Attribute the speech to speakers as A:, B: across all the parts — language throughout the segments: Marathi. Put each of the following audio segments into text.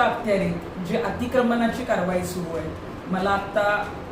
A: अखत्यारीत जी अतिक्रमणाची कारवाई सुरू आहे मला आत्ता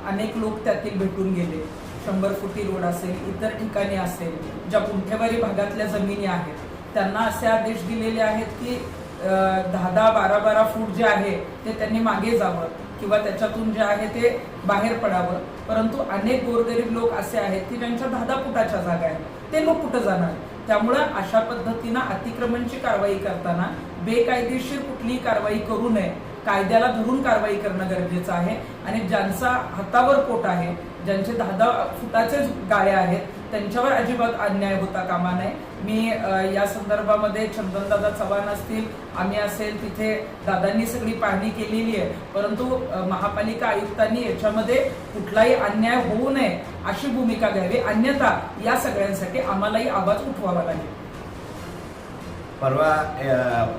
A: अनेक लोक त्यातील भेटून गेले. शंभर फुटी रोड असेल इतर ठिकाणी असेल ज्या पुंठेवारी भागातल्या जमिनी आहेत त्यांना असे आदेश दिलेले आहेत की दहा दहा बारा बारा फूट जे आहे ते त्यांनी मागे जावं किंवा त्याच्यातून जे आहे ते बाहेर पडावं. परंतु अनेक गोरगरीब लोक असे आहेत की ज्यांच्या दहा दहा फुटाच्या जागा आहेत ते लोक कुठं जाणार? त्यामुळं अशा पद्धतीनं अतिक्रमणची कारवाई करताना बेकायदेशीर कुठलीही कारवाई करू नये. कायद्याला धरून कारवाई करणं गरजेचं आहे. आणि ज्यांचा हातावर पोट आहे ज्यांचे दहा दहा फुटाचे गाळे आहेत त्यांच्यावर अजिबात अन्याय होता कामा नये. मी या संदर्भामध्ये चंदनदादा चव्हाण असतील आम्ही असेल तिथे दादांनी सगळी पाहणी केलेली आहे. परंतु महापालिका आयुक्तांनी याच्यामध्ये कुठलाही अन्याय होऊ नये अशी भूमिका घ्यावी. अन्यथा या सगळ्यांसाठी आम्हालाही आवाज उठवावा लागेल.
B: परवा अ,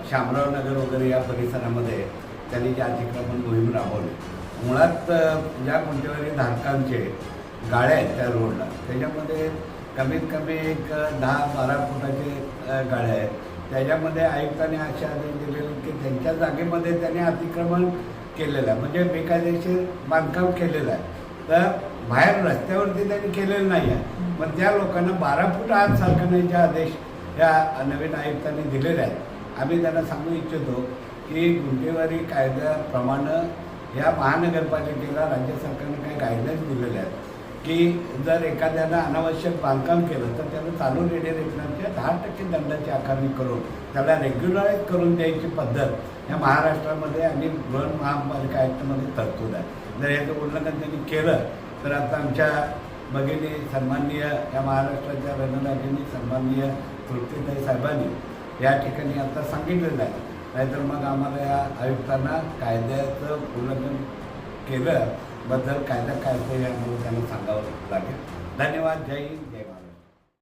B: शामराव नगर वगैरे या परिसरामध्ये त्यांनी जे अतिक्रमण मोहीम राबवली. मुळात ज्या कोणत्याही धारकांचे गाड्या आहेत त्या रोडला त्याच्यामध्ये कमीत कमी एक दहा बारा फुटाचे गाड्या आहेत. त्याच्यामध्ये आयुक्तांनी असे आदेश दिलेले की त्यांच्या जागेमध्ये त्यांनी अतिक्रमण केलेलं आहे. म्हणजे बेकायदेशीर बांधकाम केलेलं आहे. तर बाहेर रस्त्यावरती त्यांनी केलेलं नाही आहे. पण त्या लोकांना बारा फूट आत सरकारण्याचे आदेश या नवीन आयुक्तांनी दिलेल्या आहेत. आम्ही त्यांना सांगू इच्छितो की गुंठेवारी कायद्याप्रमाणे या महानगरपालिकेला राज्य सरकारने काही गायडन्स दिलेले आहेत. की जर एखाद्यानं अनावश्यक बांधकाम केलं तर त्याला चालू रेडिएशनच्या दहा टक्के दंडाची आकारणी करून त्याला रेग्युलराईज करून द्यायची पद्धत या महाराष्ट्रामध्ये आणि बृहन महापालिका आयुक्तामध्ये तरतूद आहे. जर याचं उल्लंघन त्यांनी केलं तर आता आमच्या भगिनी सन्माननीय या महाराष्ट्राच्या रणरागिनी सन्माननीय तृप्तीताई साहेबांनी या ठिकाणी आता सांगितलेलं आहे. नाहीतर मग आम्हाला या आयुक्तांना कायद्याचं उल्लंघन केलं बद्दल कायदा काय ते यामुळे त्यांना सांगावं लागेल. धन्यवाद. जय हिंद. जय